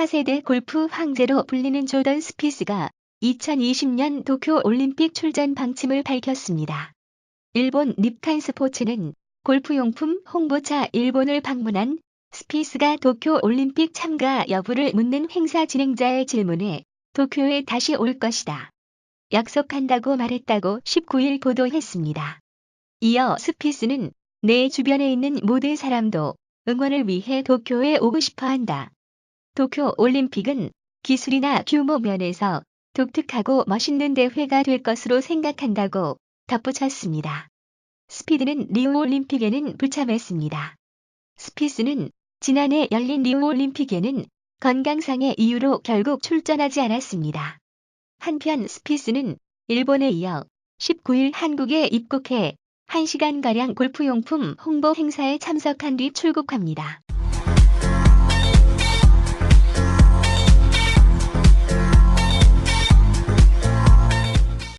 4세대 골프 황제로 불리는 조던 스피스가 2020년 도쿄 올림픽 출전 방침을 밝혔습니다. 일본 립칸 스포츠는 골프용품 홍보차 일본을 방문한 스피스가 도쿄 올림픽 참가 여부를 묻는 행사 진행자의 질문에 도쿄에 다시 올 것이다. 약속한다고 말했다고 19일 보도했습니다. 이어 스피스는 내 주변에 있는 모든 사람도 응원을 위해 도쿄에 오고 싶어 한다. 도쿄 올림픽은 기술이나 규모 면에서 독특하고 멋있는 대회가 될 것으로 생각한다고 덧붙였습니다. 스피드는 리우 올림픽에는 불참했습니다. 스피스는 지난해 열린 리우 올림픽에는 건강상의 이유로 결국 출전하지 않았습니다. 한편 스피스는 일본에 이어 19일 한국에 입국해 1시간가량 골프용품 홍보 행사에 참석한 뒤 출국합니다.